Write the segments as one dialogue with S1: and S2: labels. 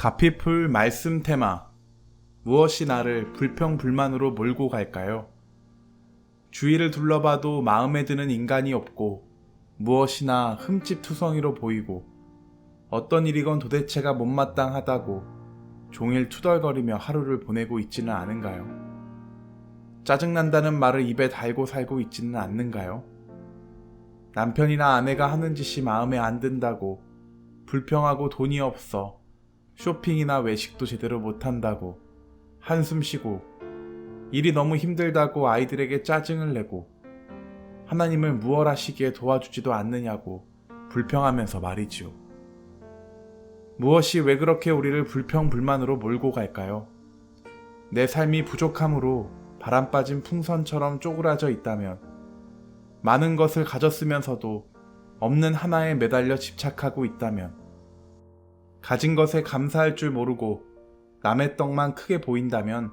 S1: 가피풀 말씀 테마 무엇이 나를 불평불만으로 몰고 갈까요? 주위를 둘러봐도 마음에 드는 인간이 없고 무엇이나 흠집투성이로 보이고 어떤 일이건 도대체가 못마땅하다고 종일 투덜거리며 하루를 보내고 있지는 않은가요? 짜증난다는 말을 입에 달고 살고 있지는 않는가요? 남편이나 아내가 하는 짓이 마음에 안 든다고 불평하고 돈이 없어 쇼핑이나 외식도 제대로 못한다고 한숨 쉬고 일이 너무 힘들다고 아이들에게 짜증을 내고 하나님을 무얼하시기에 도와주지도 않느냐고 불평하면서 말이지요. 무엇이 왜 그렇게 우리를 불평불만으로 몰고 갈까요? 내 삶이 부족함으로 바람 빠진 풍선처럼 쪼그라져 있다면 많은 것을 가졌으면서도 없는 하나에 매달려 집착하고 있다면 가진 것에 감사할 줄 모르고 남의 떡만 크게 보인다면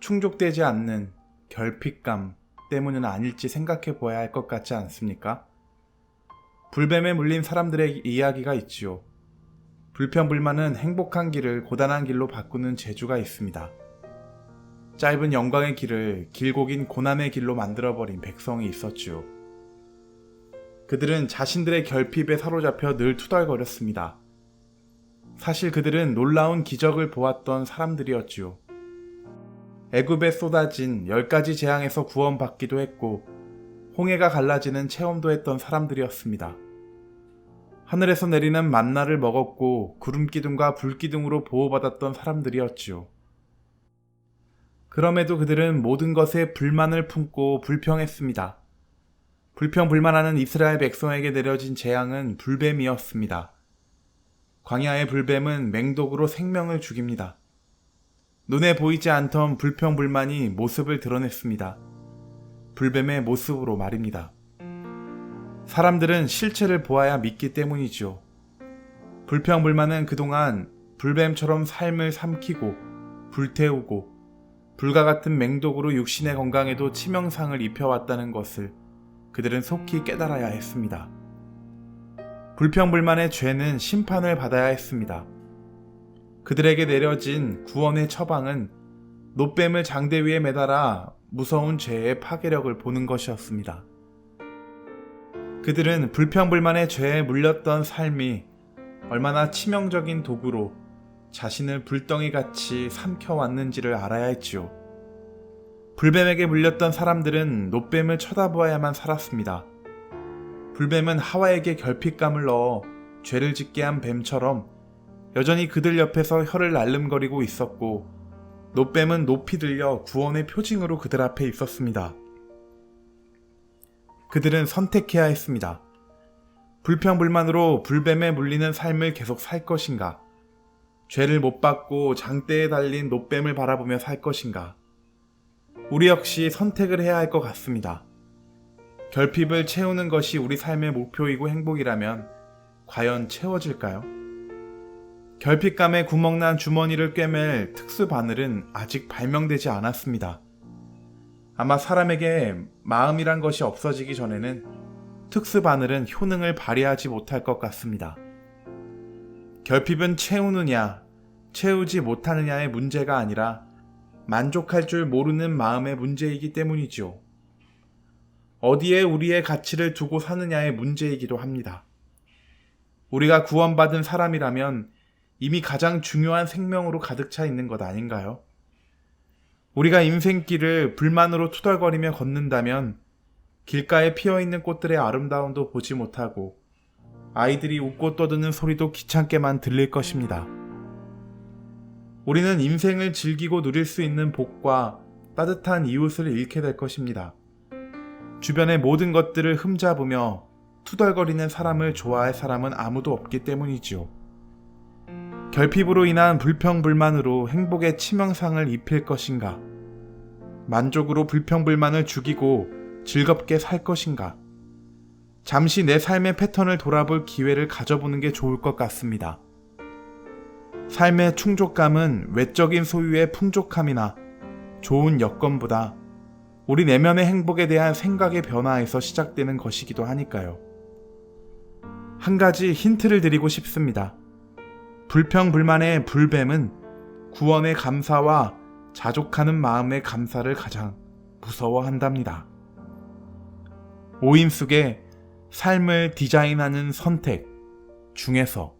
S1: 충족되지 않는 결핍감 때문은 아닐지 생각해 보아야 할 것 같지 않습니까? 불뱀에 물린 사람들의 이야기가 있지요. 불평불만은 행복한 길을 고단한 길로 바꾸는 재주가 있습니다. 짧은 영광의 길을 길고 긴 고난의 길로 만들어버린 백성이 있었지요. 그들은 자신들의 결핍에 사로잡혀 늘 투덜거렸습니다. 사실 그들은 놀라운 기적을 보았던 사람들이었지요. 애굽에 쏟아진 열 가지 재앙에서 구원받기도 했고 홍해가 갈라지는 체험도 했던 사람들이었습니다. 하늘에서 내리는 만나를 먹었고 구름 기둥과 불 기둥으로 보호받았던 사람들이었지요. 그럼에도 그들은 모든 것에 불만을 품고 불평했습니다. 불평 불만하는 이스라엘 백성에게 내려진 재앙은 불뱀이었습니다. 광야의 불뱀은 맹독으로 생명을 죽입니다. 눈에 보이지 않던 불평불만이 모습을 드러냈습니다. 불뱀의 모습으로 말입니다. 사람들은 실체를 보아야 믿기 때문이죠. 불평불만은 그동안 불뱀처럼 삶을 삼키고 불태우고 불과 같은 맹독으로 육신의 건강에도 치명상을 입혀왔다는 것을 그들은 속히 깨달아야 했습니다. 불평불만의 죄는 심판을 받아야 했습니다. 그들에게 내려진 구원의 처방은 노뱀을 장대 위에 매달아 무서운 죄의 파괴력을 보는 것이었습니다. 그들은 불평불만의 죄에 물렸던 삶이 얼마나 치명적인 도구로 자신을 불덩이 같이 삼켜왔는지를 알아야 했지요. 불뱀에게 물렸던 사람들은 노뱀을 쳐다보아야만 살았습니다. 불뱀은 하와에게 결핍감을 넣어 죄를 짓게 한 뱀처럼 여전히 그들 옆에서 혀를 날름거리고 있었고 노뱀은 높이 들려 구원의 표징으로 그들 앞에 있었습니다. 그들은 선택해야 했습니다. 불평불만으로 불뱀에 물리는 삶을 계속 살 것인가? 죄를 못 받고 장대에 달린 노뱀을 바라보며 살 것인가? 우리 역시 선택을 해야 할 것 같습니다. 결핍을 채우는 것이 우리 삶의 목표이고 행복이라면 과연 채워질까요? 결핍감에 구멍난 주머니를 꿰맬 특수 바늘은 아직 발명되지 않았습니다. 아마 사람에게 마음이란 것이 없어지기 전에는 특수 바늘은 효능을 발휘하지 못할 것 같습니다. 결핍은 채우느냐, 채우지 못하느냐의 문제가 아니라 만족할 줄 모르는 마음의 문제이기 때문이지요. 어디에 우리의 가치를 두고 사느냐의 문제이기도 합니다. 우리가 구원받은 사람이라면 이미 가장 중요한 생명으로 가득 차 있는 것 아닌가요? 우리가 인생길을 불만으로 투덜거리며 걷는다면 길가에 피어 있는 꽃들의 아름다움도 보지 못하고 아이들이 웃고 떠드는 소리도 귀찮게만 들릴 것입니다. 우리는 인생을 즐기고 누릴 수 있는 복과 따뜻한 이웃을 잃게 될 것입니다. 주변의 모든 것들을 흠잡으며 투덜거리는 사람을 좋아할 사람은 아무도 없기 때문이지요. 결핍으로 인한 불평불만으로 행복의 치명상을 입힐 것인가? 만족으로 불평불만을 죽이고 즐겁게 살 것인가? 잠시 내 삶의 패턴을 돌아볼 기회를 가져보는 게 좋을 것 같습니다. 삶의 충족감은 외적인 소유의 풍족함이나 좋은 여건보다 우리 내면의 행복에 대한 생각의 변화에서 시작되는 것이기도 하니까요. 한 가지 힌트를 드리고 싶습니다. 불평불만의 불뱀은 구원의 감사와 자족하는 마음의 감사를 가장 무서워한답니다. 오인숙의 삶을 디자인하는 선택 중에서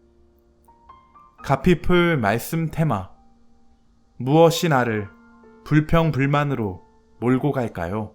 S1: 가피풀 말씀 테마 무엇이 나를 불평불만으로 몰고 갈까요?